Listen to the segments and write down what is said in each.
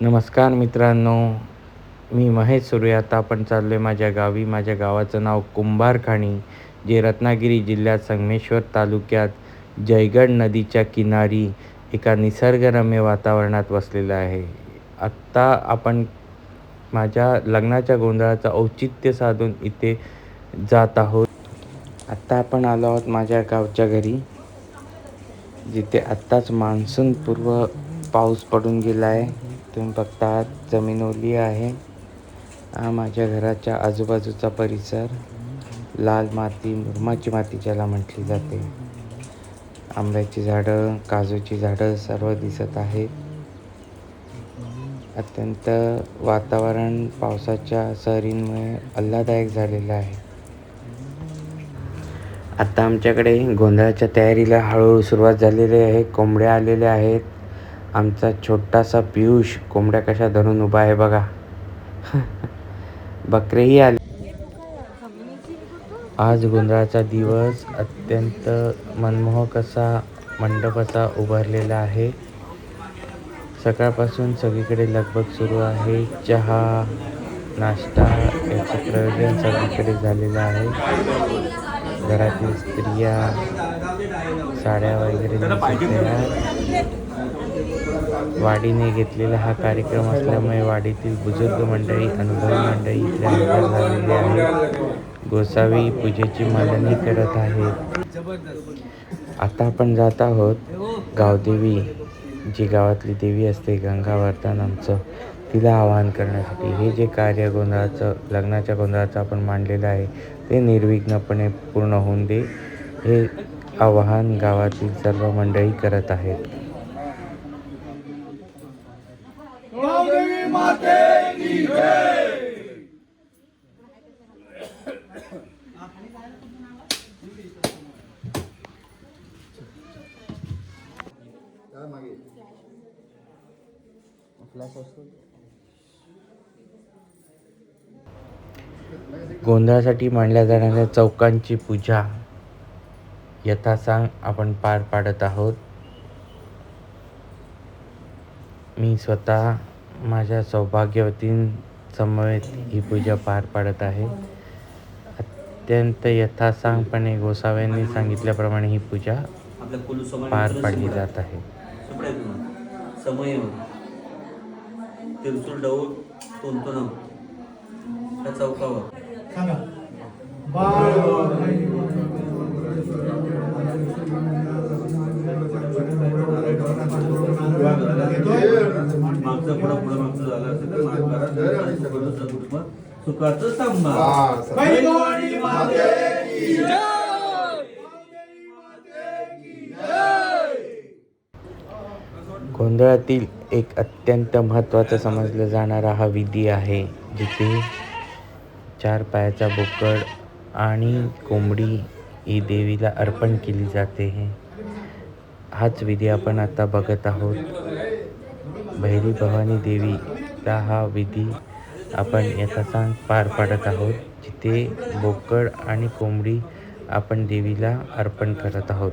नमस्कार मित्रांनो मी महेश सुर्वे. आता आपण चाललो आहे माझ्या गावी. माझ्या गावाचं नाव कुंभारखाणी. जे रत्नागिरी जिल्ह्यात संगमेश्वर तालुक्यात जयगड नदीच्या किनारी एका निसर्गरम्य वातावरणात वसलेलं आहे. आत्ता आपण माझ्या लग्नाच्या गोंधळाचं औचित्य साधून इथे जात आहोत. आत्ता आपण आलो आहोत माझ्या गावच्या घरी जिथे आत्ताच मान्सूनपूर्व पाऊस पडून गेला आहे तुम्ही बघता आहात जमीन ओली आहे. हा माझ्या घराच्या आजूबाजूचा परिसर. लाल माती मुरमाची माती ज्याला म्हटली जाते. आंब्याची झाडं काजूची झाडं सर्व दिसत आहेत. अत्यंत वातावरण पावसाच्या सहरींमुळे आल्हादायक झालेलं आहे. आता आमच्याकडे गोंधळाच्या तयारीला हळूहळू सुरुवात झालेली आहे. कोंबड्या आलेल्या आहेत. आमचा छोटासा पियुष कोंबड्या कशा धरून उभा आहे बघा. बकरेही आले. आज गोंधळाचा दिवस. अत्यंत मनमोहक असा मंडप असा उभारलेला आहे. सकाळपासून सगळीकडे लगबग सुरू आहे. चहा नाश्ता याचं प्रयोजन सगळीकडे झालेलं आहे. घरातील स्त्रिया साड्या वगैरे वाडीने घेतलेला हा कार्यक्रम असल्यामुळे वाडीतील बुजुर्ग मंडळी अनुभवी मंडळी इथे हजर झालेली आहेत. गोसावी पूजेची मांडणी करत आहेत. आता आपण जात आहोत गावदेवी जी गावातली देवी असते गंगावर्धन आमचं. तिला आवाहन करण्यासाठी. हे जे कार्य गोंधळाचं लग्नाच्या गोंधळाचं आपण मांडलेलं आहे ते निर्विघ्नपणे पूर्ण होऊन दे. हे आवाहन गावातील सर्व मंडळी करत आहेत. गोंधळासाठी मांडल्या जाणाऱ्या चौकांची पूजा यथासांग आपण पार पाडत आहोत. मी स्वतः माझ्या सौभाग्यवतीं समवेत ही पूजा पार पाडत आहे. अत्यंत यथासांगपणे गोसाव्यांनी सांगितल्याप्रमाणे ही पूजा पार पाडली जात आहे. त्या चौकावर. मागचं पुढं पुढं मागचं झालं असेल तर माफ करा. नंतर सुखाचं गोंधळातील एक अत्यंत महत्त्वाचा समजला जाणारा हा विधी आहे जिथे चार पायाचा बोकड आणि कोंबडी ही देवीला अर्पण केली जाते. हाच विधी आपण आता बघत आहोत. भैरी भवानी देवीचा हा विधी. आपण यथासांग पार पाडत आहोत. जिथे बोकड आणि कोंबडी आपण देवीला अर्पण करत आहोत.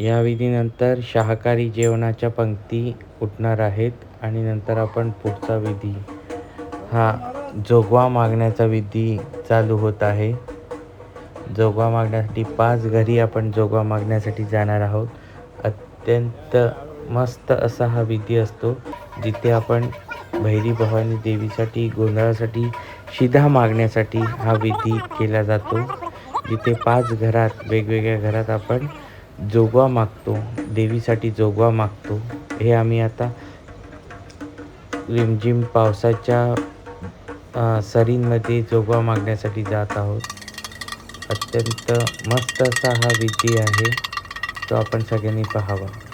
या विधीनंतर शाकाहारी जेवणाच्या पंक्ती उठणार आहेत आणि नंतर आपण पुढचा विधी हा जोगवा मागण्याचा विधी चालू होत आहे. जोगवा मागण्यासाठी पाच घरी आपण जोगवा मागण्यासाठी जाणार आहोत. अत्यंत मस्त असा हा विधी असतो जिथे आपण भैरी भवानी देवीसाठी गोंधळासाठी शिधा मागण्यासाठी हा विधी केला जातो. जिथे पाच घरात वेगवेगळ्या घरात आपण जोगवा मागतो देवीसाठी जोगवा मागतो. हे आम्ही आता रिमझिम पावसाच्या सरींमध्ये जोगवा मागण्यासाठी जात आहोत. अत्यंत मस्त असा हा विधी आहे. तो आपण सगळ्यांनी पाहावा.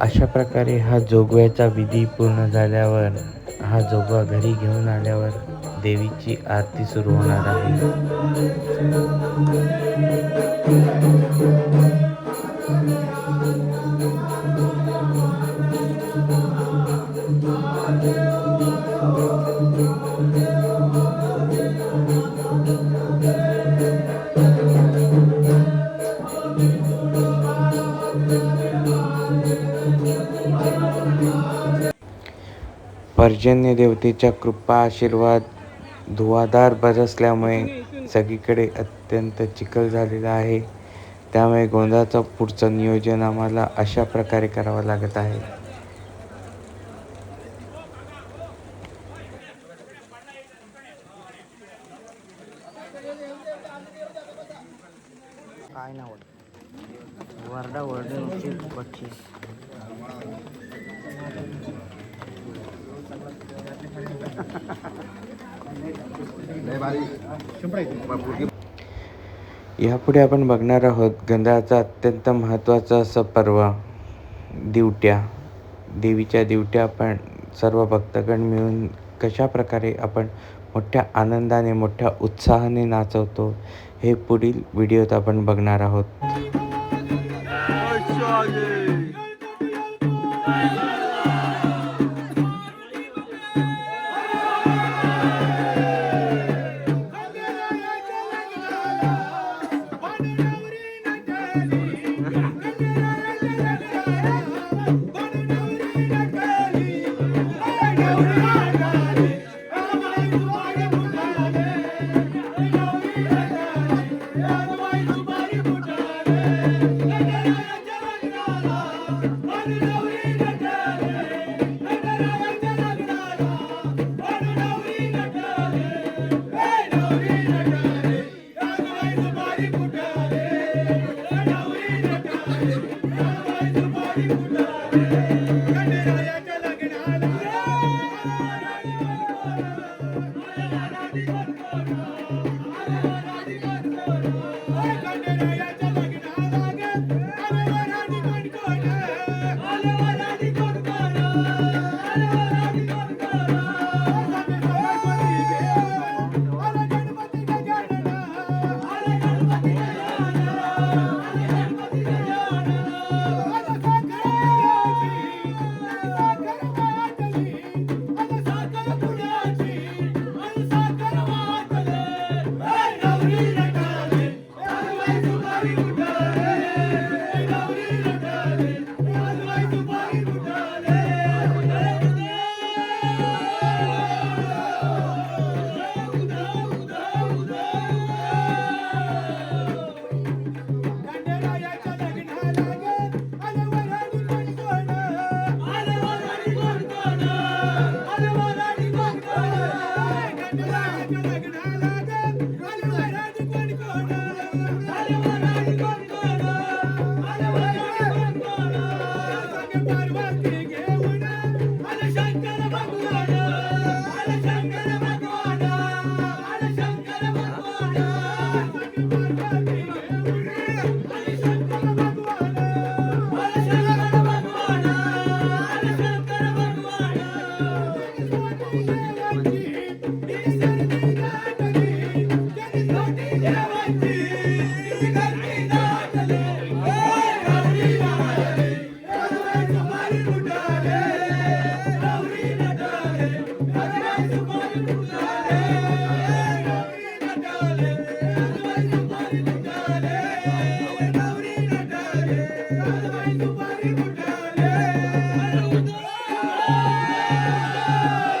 अशा प्रकारे हा जोगव्याचा विधी पूर्ण झाल्यावर हा जोगवा घरी घेऊन आल्यावर देवीची आरती सुरू होणार आहे. पर्जन्य देवतेच्या कृपा आशीर्वाद धुवाधार बरसल्यामुळे सगळीकडे अत्यंत चिखल झालेला आहे. त्यामुळे गोंधळाचं पुढचं नियोजन आम्हाला अशा प्रकारे करावं लागत आहे. काय नाव वरडा वरडण्याची यापुढे आपण बघणार आहोत गंधाचा अत्यंत महत्त्वाचं असं पर्व दिवट्या. देवीच्या दिवट्या आपण सर्व भक्तगण मिळून कशा प्रकारे आपण मोठ्या आनंदाने मोठ्या उत्साहाने नाचवतो हे पुढील व्हिडिओत आपण बघणार आहोत. Happy birthday.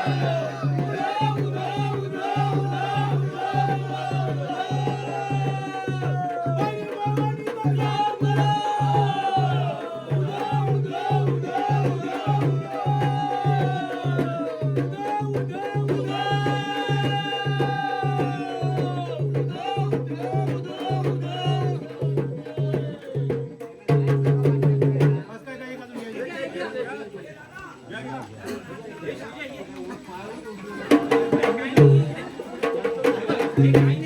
Yeah, yeah. Thank you.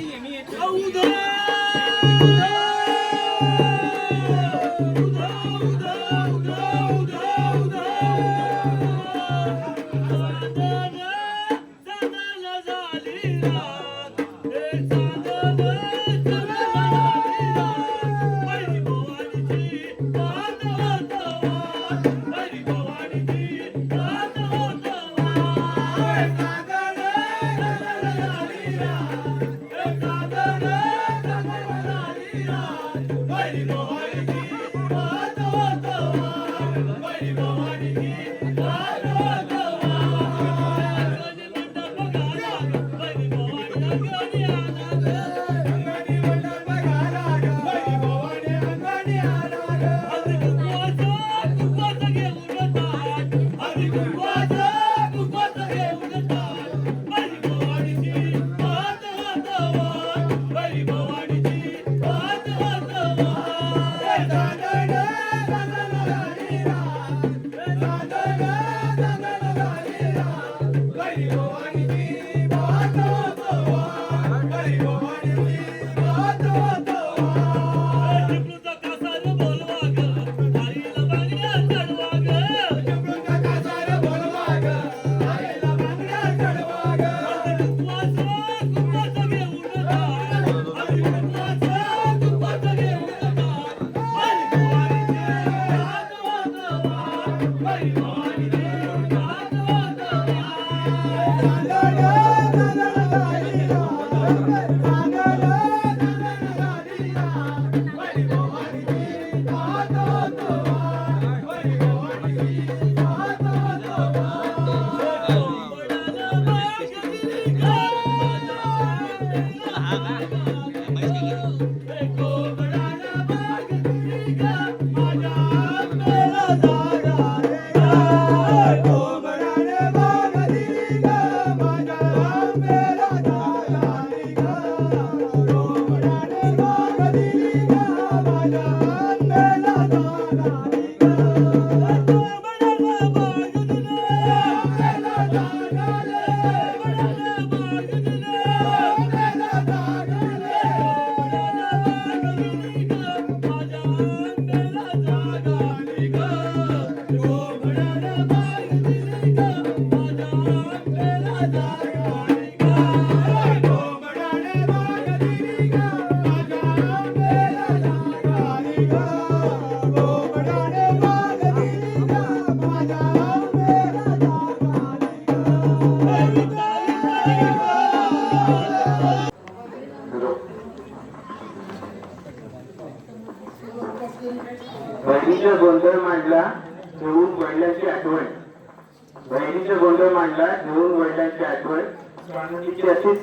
अशीच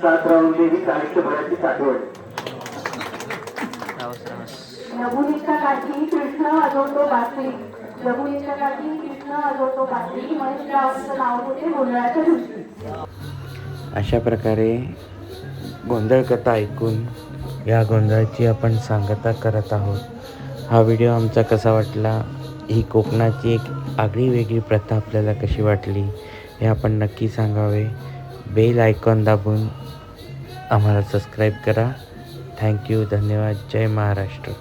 साथ राहून ही आयुष्यभराची काठी कृष्ण वाजवतो बासरी काठी कृष्ण वाजवतो बासरी महेश रावांचं नाव होते गोंधळाच्या दिवशी. अशा प्रकारे गोंधळ कथा ऐकून या गोंधळाची आपण सांगता करत आहोत. हा व्हिडिओ आमचा कसा वाटला? ही कोकणाची एक आगळी वेगळी प्रथा आपल्याला कशी वाटली? हे आपण नक्की सांगावे. बेल आयकॉन दाबून आम्हाला सबस्क्राईब करा. थँक्यू धन्यवाद. जय महाराष्ट्र.